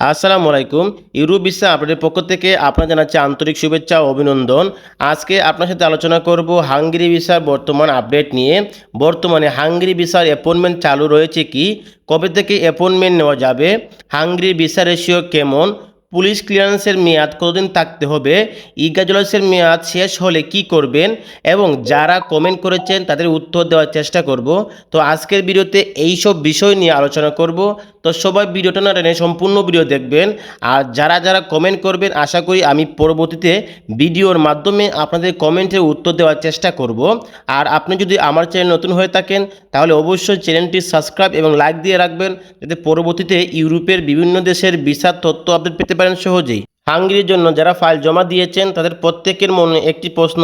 আসসালামু আলাইকুম। ইউরোপ বিশ্বা আপনাদের পক্ষ থেকে আপনার জানাচ্ছি আন্তরিক শুভেচ্ছা ও অভিনন্দন। আজকে আপনার সাথে আলোচনা করব হাঙ্গেরি ভিসার বর্তমান আপডেট নিয়ে। বর্তমানে হাঙ্গেরি ভিসার অ্যাপয়েন্টমেন্ট চালু রয়েছে কি? কবে থেকে অ্যাপয়েন্টমেন্ট নেওয়া যাবে? হাঙ্গেরি ভিসা রেশিও কেমন? পুলিশ ক্লিয়ারেন্সের মেয়াদ কতদিন থাকতে হবে? ইগাজলাসের মেয়াদ শেষ হলে কি করবেন? এবং যারা কমেন্ট করেছেন তাদের উত্তর দেওয়ার চেষ্টা করব। তো আজকের ভিডিওতে এই সব বিষয় নিয়ে আলোচনা করব। তো সবাই ভিডিওটা না টেনে সম্পূর্ণ ভিডিও দেখবেন। আর যারা যারা কমেন্ট করবেন, আশা করি আমি পরবর্তীতে ভিডিওর মাধ্যমে আপনাদের কমেন্টের উত্তর দেওয়ার চেষ্টা করব। আর আপনি যদি আমার চ্যানেল নতুন হয়ে থাকেন, তাহলে অবশ্যই চ্যানেলটি সাবস্ক্রাইব এবং লাইক দিয়ে রাখবেন। যাতে পরবর্তীতে ইউরোপের বিভিন্ন দেশের ভিসার তথ্য আপডেট পেতে পারেন সহজেই। হাঙ্গেরির জন্য যারা ফাইল জমা দিয়েছেন, তাদের প্রত্যেকের মনে একটি প্রশ্ন,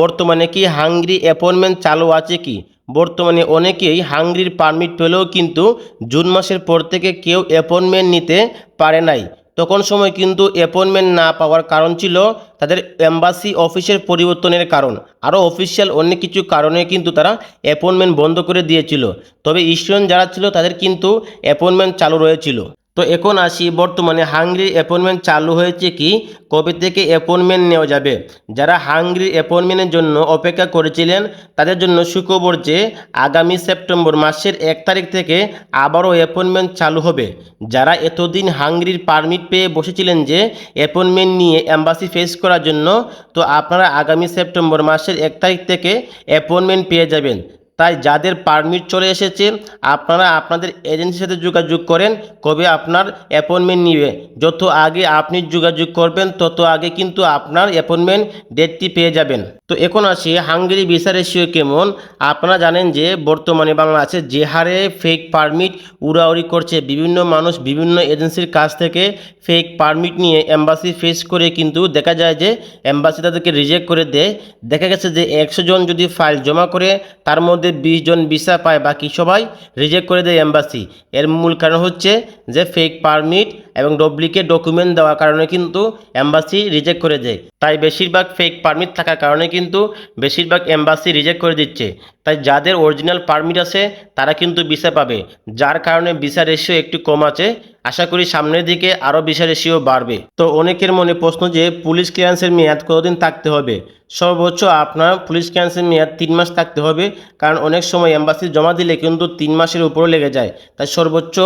বর্তমানে কি হাঙ্গেরি অ্যাপয়েন্টমেন্ট চালু আছে কি? বর্তমানে অনেকেই হাঙ্গেরির পারমিট পেলেও কিন্তু জুন মাসের পর থেকে কেউ অ্যাপয়েন্টমেন্ট নিতে পারে নাই। তখন সময় কিন্তু অ্যাপয়েন্টমেন্ট না পাওয়ার কারণ ছিল তাদের এম্বাসি অফিসের পরিবর্তনের কারণ। আরও অফিসিয়াল অনেক কিছু কারণে কিন্তু তারা অ্যাপয়েন্টমেন্ট বন্ধ করে দিয়েছিল। তবে স্টুডেন্ট যারা ছিল, তাদের কিন্তু অ্যাপয়েন্টমেন্ট চালু রয়েছিল। তো এখন আসি বর্তমানে হাঙ্গরির অ্যাপয়েন্টমেন্ট চালু হয়েছে কি? কবে থেকে অ্যাপয়েন্টমেন্ট নেওয়া যাবে? যারা হাঙ্গরির অ্যাপয়েন্টমেন্টের জন্য অপেক্ষা করেছিলেন, তাদের জন্য সুখবর যে আগামী সেপ্টেম্বর মাসের এক তারিখ থেকে আবারও অ্যাপয়েন্টমেন্ট চালু হবে। যারা এতদিন হাঙ্গরির পারমিট পেয়ে বসেছিলেন যে অ্যাপয়েন্টমেন্ট নিয়ে অ্যাম্বাসি ফেস করার জন্য, তো আপনারা আগামী সেপ্টেম্বর মাসের এক তারিখ থেকে অ্যাপয়েন্টমেন্ট পেয়ে যাবেন। তাই যাদের পারমিট চলে এসেছে, আপনারা আপনাদের এজেন্সির সাথে যোগাযোগ করেন, কবে আপনার অ্যাপয়েন্টমেন্ট নিবে। যত আগে আপনি যোগাযোগ করবেন, তত আগে কিন্তু আপনার অ্যাপয়েন্টমেন্ট ডেটটি পেয়ে যাবেন। তো এখন আসি, হাঙ্গেরি ভিসা রেশিও কেমন? আপনারা জানেন যে, বর্তমানে বাংলাদেশে যে হারে ফেক পারমিট উড়াউড়ি করছে, বিভিন্ন মানুষ বিভিন্ন এজেন্সির কাছ থেকে ফেক পারমিট নিয়ে এম্বাসি ফেস করে কিন্তু দেখা যায় যে এম্বাসি তাদেরকে রিজেক্ট করে দেয়। দেখা গেছে যে, একশো জন যদি ফাইল জমা করে, তার মধ্যে বিশ জন ভিসা পায়, বাকি সবাই রিজেক্ট করে দেয় এম্বাসি এর মূল কারণ হচ্ছে যে ফেক পারমিট এবং ডুপ্লিকেট ডকুমেন্ট দেওয়ার কারণে কিন্তু এম্বাসি রিজেক্ট করে দেয়। তাই বেশিরভাগ ফেক পারমিট থাকার কারণে কিন্তু বেশিরভাগ এম্বাসি রিজেক্ট করে দিচ্ছে। তাই যাদের অরিজিনাল পারমিট আছে, তারা কিন্তু ভিসা পাবে। যার কারণে ভিসা রেশিও একটু কম আছে। আশা করি সামনের দিকে আরও ভিসা রেশিও বাড়বে। তো অনেকের মনে প্রশ্ন যে, পুলিশ ক্লিয়ারেন্সের মেয়াদ কতদিন থাকতে হবে? সর্বোচ্চ আপনার পুলিশ ক্লিয়ারেন্সের মেয়াদ তিন মাস থাকতে হবে। কারণ অনেক সময় এম্বাসি জমা দিলে কিন্তু তিন মাসের উপরে লেগে যায়। তাই সর্বোচ্চ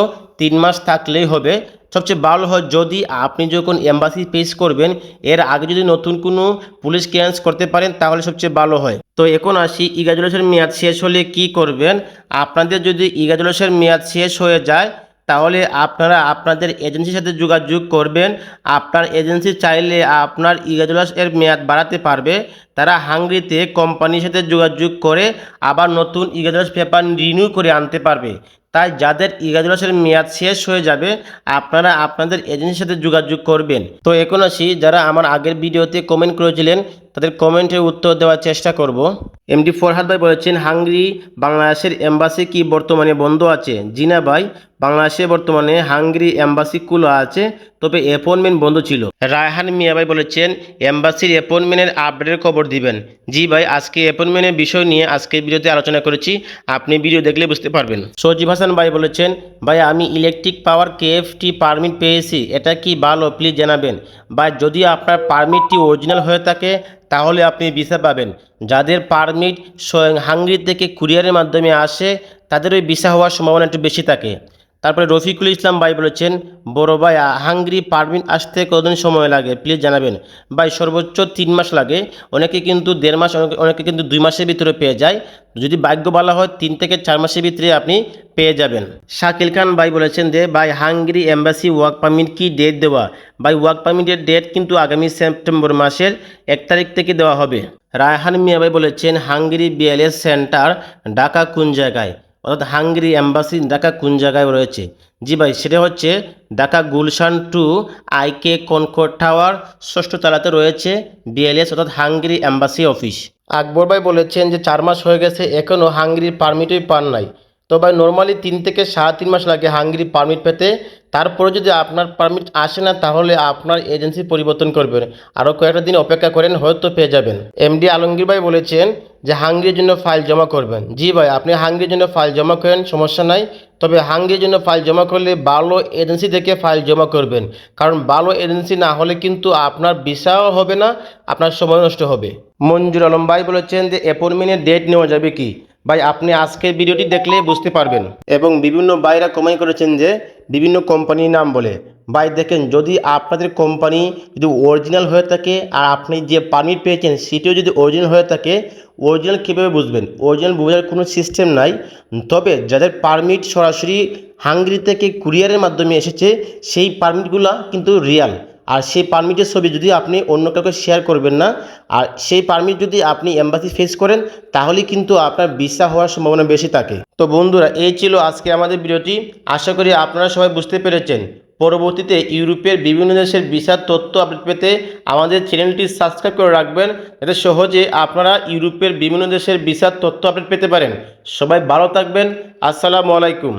তিন মাস থাকলেই হবে। সবচেয়ে ভালো হয় যদি আপনি যখন এম্বাসি পেশ করবেন, এর আগে যদি নতুন কোনো পুলিশ ক্লিয়ারেন্স করতে পারেন, তাহলে সবচেয়ে ভালো হয়। তো এখন আসি ইগাজুলেসের মেয়াদ শেষ হলে কি করবেন? আপনাদের যদি ইগাজুলেসের মেয়াদ শেষ হয়ে যায়, তাহলে আপনারা আপনাদের এজেন্সির সাথে যোগাযোগ করবেন। আপনার এজেন্সি চাইলে আপনার ইগাজুলাস এর মেয়াদ বাড়াতে পারবে। তারা হাঙ্গরিতে কোম্পানির সাথে যোগাযোগ করে আবার নতুন ইগাজুলাস পেপার রিনিউ করে আনতে পারবে। তাই যাদের ইগাজুলাসের মেয়াদ শেষ হয়ে যাবে, আপনারা আপনাদের এজেন্সির সাথে যোগাযোগ করবেন। তো এখন আসি যারা আমার আগের ভিডিওতে কমেন্ট করেছিলেন তাদের কমেন্টের উত্তর দেওয়ার চেষ্টা করব। এমডি ফরহাদ ভাই বলেছেন, হাঙ্গরি বাংলাদেশের এম্বাসি কি বর্তমানে বন্ধ আছে? জিনা ভাই, বাংলাদেশে বর্তমানে হাঙ্গরি এম্বাসি খোলা আছে, তবে অ্যাপয়েন্টমেন্ট বন্ধ ছিল। রায়হান মিয়া ভাই বলেছেন, এম্বাসির অ্যাপয়েন্টমেন্টের আপডেটের খবর দিবেন। জি ভাই, আজকে অ্যাপয়েন্টমেন্টের বিষয় নিয়ে আজকে ভিডিওতে আলোচনা করেছি। আপনি ভিডিও দেখলে বুঝতে পারবেন। সজিব হাসান ভাই বলেছেন, ভাই, আমি ইলেকট্রিক পাওয়ার কেএফটি পারমিট পেয়েছি। এটা কি ভালো? প্লিজ জানাবেন। বা যদি আপনার পারমিটটি অরিজিনাল হয়ে থাকে তাহলে আপনি ভিসা পাবেন। যাদের পারমিট স্বয়ং হাঙ্গরি থেকে কুরিয়ারের মাধ্যমে আসে, তাদের ওই ভিসা হওয়ার সম্ভাবনা একটু বেশি থাকে। তারপরে রফিকুল ইসলাম ভাই বলেছেন, বড় ভাই হাঙ্গরি পারমিট আসতে কতদিন সময় লাগে? প্লিজ জানাবেন। ভাই, সর্বোচ্চ তিন মাস লাগে। অনেকে কিন্তু দেড় মাস, অনেকে কিন্তু দুই মাসের ভিতরে পেয়ে যায়। যদি ভাগ্য বলা হয়, তিন থেকে চার মাসের ভিতরে আপনি পেয়ে যাবেন। শাকিল খান ভাই বলেছেন যে, ভাই, হাঙ্গরি এম্বাসি ওয়ার্ক পারমিট কি ডেট দেওয়া? ভাই, ওয়ার্ক পারমিটের ডেট কিন্তু আগামী সেপ্টেম্বর মাসের এক তারিখ থেকে দেওয়া হবে। রায়হান মিয়া ভাই বলেছেন, হাঙ্গরি বিএলএস সেন্টার ঢাকা কোন জায়গায়? অর্থাৎ হাঙ্গেরি অ্যাম্বাসি ঢাকা কোন জায়গায় রয়েছে? জি ভাই, সেটা হচ্ছে ঢাকা গুলশান টু আইকে কনকোর টাওয়ার ষষ্ঠ তলাতে রয়েছে বিএলএস, অর্থাৎ হাঙ্গেরি অ্যাম্বাসি অফিস। আকবর ভাই বলেছেন যে চার মাস হয়ে গেছে এখনও হাঙ্গেরির পারমিটই পান নাই। তো ভাই নর্মালি তিন থেকে সাড়ে তিন মাস লাগে হাঙ্গরি পারমিট পেতে। তারপরে যদি আপনার পারমিট আসে না, তাহলে আপনার এজেন্সি পরিবর্তন করবেন। আরও কয়েকটা দিন অপেক্ষা করেন, হয়তো পেয়ে যাবেন। এমডি আলমগীর ভাই বলেছেন যে হাঙ্গরির জন্য ফাইল জমা করবেন। জি ভাই, আপনি হাঙ্গরির জন্য ফাইল জমা করেন, সমস্যা নাই। তবে হাঙ্গেরির জন্য ফাইল জমা করলে ভালো এজেন্সি থেকে ফাইল জমা করবেন। কারণ ভালো এজেন্সি না হলে কিন্তু আপনার ভিসাও হবে না, আপনার সময় নষ্ট হবে। মঞ্জুর আলম ভাই বলেছেন যে অ্যাপয়েন্টমেন্টের ডেট নেওয়া যাবে কি? ভাই, আপনি আজকের ভিডিওটি দেখলে বুঝতে পারবেন। এবং বিভিন্ন বাইরা কমাই করেছেন যে, বিভিন্ন কোম্পানির নাম বলে। ভাই, দেখেন, যদি আপনাদের কোম্পানি যদি অরিজিনাল হয়ে থাকে আর আপনি যে পারমিট পেয়েছেন, সেটিও যদি অরিজিনাল হয়ে থাকে অরিজিনাল কীভাবে বুঝবেন? অরিজিনাল বোঝার কোনো সিস্টেম নাই। তবে যাদের পারমিট সরাসরি হাঙ্গেরি থেকে কুরিয়ারের মাধ্যমে এসেছে, সেই পারমিটগুলো কিন্তু রিয়াল আর সেই পারমিটের ছবি যদি আপনি অন্য কাউকে শেয়ার করবেন না, আর সেই পারমিট যদি আপনি এম্বাসি ফেস করেন, তাহলে কিন্তু আপনার ভিসা হওয়ার সম্ভাবনা বেশি থাকে। তো বন্ধুরা, এই ছিল আজকে আমাদের ভিডিওটি। আশা করি আপনারা সবাই বুঝতে পেরেছেন। পরবর্তীতে ইউরোপের বিভিন্ন দেশের ভিসার তথ্য আপডেট পেতে আমাদের চ্যানেলটি সাবস্ক্রাইব করে রাখবেন। যাতে সহজে আপনারা ইউরোপের বিভিন্ন দেশের ভিসার তথ্য আপডেট পেতে পারেন। সবাই ভালো থাকবেন। আসসালামু আলাইকুম।